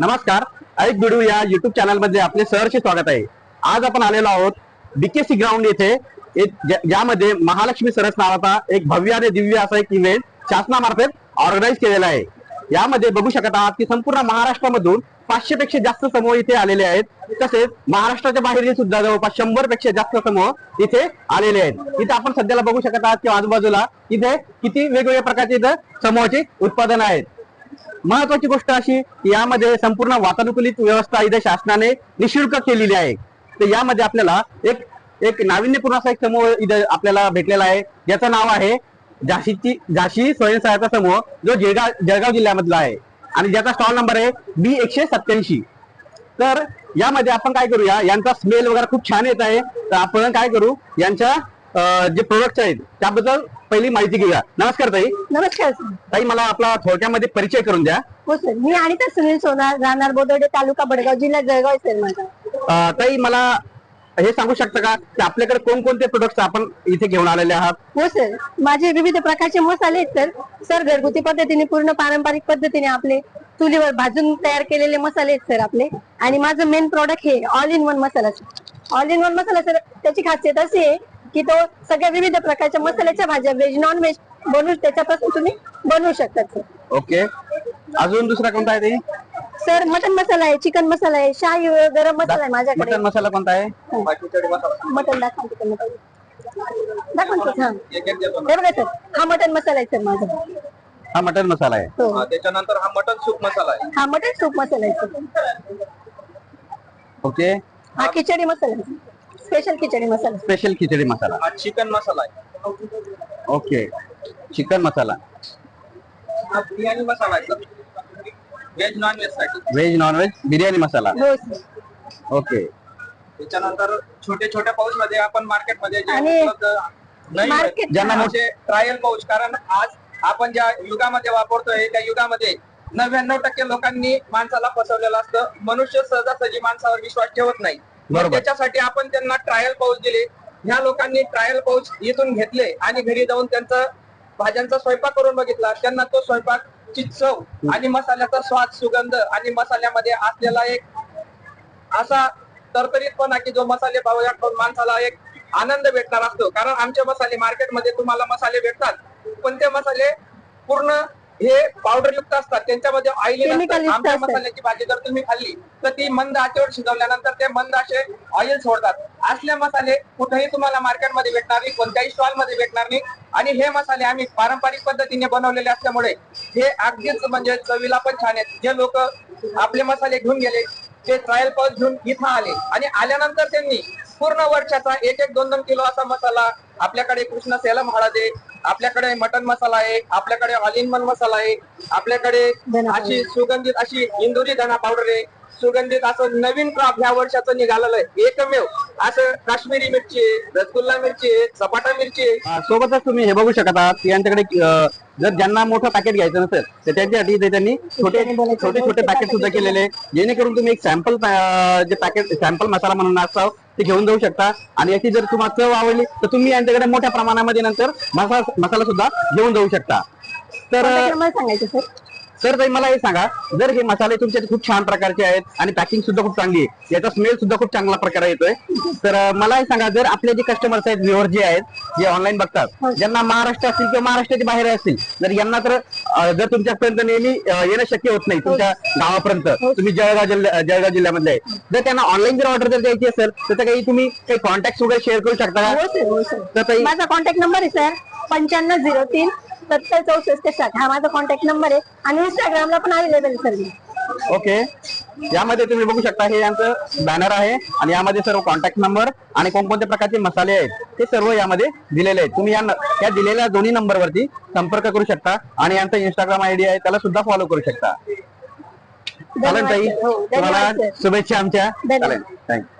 नमस्कार ऐक बिडू या युट्यूब चॅनलमध्ये आपले सहर्ष स्वागत आहे. आज आपण आलेलो आहोत बीकेसी ग्राउंड येथे ज्यामध्ये महालक्ष्मी सरस नावाचा एक भव्य आणि दिव्य असा एक इव्हेंट शासनामार्फत ऑर्गनाईज केलेला आहे. यामध्ये बघू शकत आहात की संपूर्ण महाराष्ट्रामधून पाचशे पेक्षा जास्त समूह इथे आलेले आहेत. तसेच महाराष्ट्राच्या बाहेरचे सुद्धा जवळपास शंभरपेक्षा जास्त समूह इथे आलेले आहेत. इथे आपण सध्याला बघू शकत आहात की आजूबाजूला इथे किती वेगवेगळ्या प्रकारचे इथं समूहाचे उत्पादन आहेत. महत्वाची गोष्ट अशी की यामध्ये संपूर्ण वातानुकूलित व्यवस्था इथे शासनाने निशुल्क केलेली आहे. तर यामध्ये आपल्याला एक एक नाविन्यपूर्ण असा एक समूह इथे आपल्याला भेटलेला आहे. ज्याचं नाव आहे झाशीची झाशी स्वयंसहायता समूह जो जळगाव जळगाव जिल्ह्यामधला आहे. आणि ज्याचा स्टॉल नंबर आहे बी एकशे सत्याऐंशी तर यामध्ये आपण काय करूया यांचा स्मेल वगैरे खूप छान येत आहे. तर आपण काय करू यांच्या जे प्रोडक्ट आहेत त्याबद्दल पहिली माहिती घेऊया. नमस्कार ताई. नमस्कार. सर ताई मला आपला थोडक्यामध्ये परिचय करून द्या. हो सर. मी अनिता सुनील सोनार राहणार बोदर्डे तालुका बडगाव जिल्हा जळगाव सर माझा अं, ताई मला हे सांगू शकता का की आपल्याकडे कोणकोणते प्रोडक्ट्स आपण इथे घेऊन आलेले आहात? हो सर. माझे विविध प्रकारचे मसाले आहेत सर. सर घरगुती पद्धतीने पूर्ण पारंपरिक पद्धतीने आपले चुलीवर भाजून तयार केलेले मसाले आहेत सर आपले. आणि माझं मेन प्रॉडक्ट हे all in one masala all in one masala sir त्याची खासियत अशी आहे की तो सगळ्या विविध प्रकारच्या मसाल्याच्या भाज्या व्हेज नॉन व्हेज बनवू त्याच्यापासून तुम्ही बनवू शकता सर ओके अजून दुसरा कोणता आहे ताई? सर मटन मसाला आहे चिकन मसाला आहे शाही गरम मसाला आहे माझ्याकडे. मटन मसाला कोणता आहे? मटन दाखवा सर हा. हे बघा सर हा मटन मसाला आहे सर माझा. हा मटन मसाला आहे. हो. त्याच्यानंतर हा मटन सूप मसाला आहे. हा मटन सूप मसाला आहे सर. ओके हा खिचडी मसाला आहे. स्पेशल खिचडी मसाला स्पेशल खिचडी मसाला हा चिकन मसाला आहे ओके चिकन मसाला हा बिर्याणी मसाला आहे veg non व्हेजसाठी veg non veg biryani masala हो सर ओके त्याच्यानंतर छोटे छोट्या पाऊच मध्ये आपण मार्केटमध्ये जे आणि उपलब्ध नाही market- ज्यांना म्हणजे ट्रायल पाऊच कारण आज आपण ज्या युगामध्ये वापरतोय त्या युगामध्ये नव्याण्णव टक्के लोकांनी माणसाला फसवलेलं असतं. मनुष्य सहजासहजी माणसावर विश्वास ठेवत नाही. मग त्याच्यासाठी आपण त्यांना ट्रायल पाऊस दिले. ह्या लोकांनी ट्रायल पाऊस इथून घेतले आणि घरी जाऊन त्यांचा भाज्यांचा स्वयंपाक करून बघितला. त्यांना तो स्वयंपाकची चव आणि मसाल्याचा स्वाद सुगंध आणि मसाल्यामध्ये असलेला एक असा तरतरीतपणा की जो मसाले पाहूया माणसाला एक आनंद भेटणार असतो. कारण आमचे मसाले मार्केटमध्ये तुम्हाला मसाले भेटतात. पण ते मसाले पूर्ण हे पावडर युक्त असतात. त्यांच्यामध्ये ऑइली आमच्या. मसाल्याची भाजी जर तुम्ही खाल्ली तर ती मंद आचेवर शिजवल्यानंतर ते मंद असे ऑइल सोडतात. असले मसाले कुठेही तुम्हाला मार्केटमध्ये भेटणार नाही कोणत्याही स्टॉलमध्ये भेटणार नाही. आणि हे मसाले आम्ही पारंपरिक पद्धतीने बनवलेले असल्यामुळे हे अगदीच म्हणजे चवीला पण छान आहेत. जे लोक आपले मसाले घेऊन गेले ते ट्रायल पाऊस घेऊन इथं आले. आणि आल्यानंतर त्यांनी पूर्ण वर्षाचा एक एक दोन दोन किलो असा मसाला आपल्याकडे कृष्ण सेलम हळद आपल्याकडे मटन मसाला आहे आपल्याकडे ऑल इन वन मसाला आहे आपल्याकडे अशी सुगंधित अशी इंदुरी धना पावडर आहे सुगंधित असं नवीन क्रॉप ह्या वर्षाचं निघालेलं आहे. एकमेव असं काश्मीरी मिरची आहे रसगुल्ला मिरची आहे सपाटा मिरची आहे. सोबतच तुम्ही हे बघू शकत यांच्याकडे जर ज्यांना मोठं पॅकेट घ्यायचं नसेल तर त्यांच्यासाठी त्यांनी छोटे छोटे छोटे पॅकेट सुद्धा केलेले. जेणेकरून तुम्ही एक सॅम्पल जे पॅकेट सॅम्पल मसाला म्हणून असतो ते घेऊन जाऊ शकता. आणि याची जर तुम्हाला चव आवडली तर तुम्ही यांच्याकडे मोठ्या प्रमाणामध्ये नंतर मसाला मसाला सुद्धा घेऊन जाऊ शकता. तर सांगायचं सर सर ताई मला हे सांगा. जर हे मसाले तुमचे खूप छान प्रकारचे आहेत आणि पॅकिंग सुद्धा खूप चांगली आहे याचा स्मेल सुद्धा खूप चांगला प्रकारे येतोय. तर मला हे सांगा जर आपले जे कस्टमर्स आहेत व्ह्युअर जे आहेत जे ऑनलाईन बघतात ज्यांना महाराष्ट्र असतील किंवा महाराष्ट्राच्या बाहेर असतील तर यांना तर जर तुमच्यापर्यंत नेहमी येणं शक्य होत नाही तुमच्या गावापर्यंत तुम्ही जळगाव जिल्ह्या जळगाव जिल्ह्यामधले आहे जर त्यांना ऑनलाईन जर ऑर्डर जर द्यायची असेल तर काही तुम्ही काही कॉन्टॅक्ट वगैरे शेअर करू शकता हो का हो माझा कॉन्टॅक्ट नंबर आहे सर. पंच्याण्णव झिरो तीन सत्तर चौसष्ट साठ हा माझा कॉन्टॅक्ट नंबर आहे. आणि इंस्टाग्रामला पण अवेलेबल सर मी ओके यामध्ये तुम्ही बघू शकता हे यांचं बॅनर आहे. आणि यामध्ये सर्व कॉन्टॅक्ट नंबर आणि कोणकोणत्या प्रकारचे मसाले आहेत ते सर्व यामध्ये दिलेले आहेत. तुम्ही या दिलेल्या दोन्ही नंबरवरती संपर्क करू शकता. आणि यांचा इंस्टाग्राम आयडी आहे त्याला सुद्धा फॉलो करू शकता. चालेल ताई. हो, तुम्हाला. शुभेच्छा आमच्या. धन्यवाद. चालेल. थँक्यू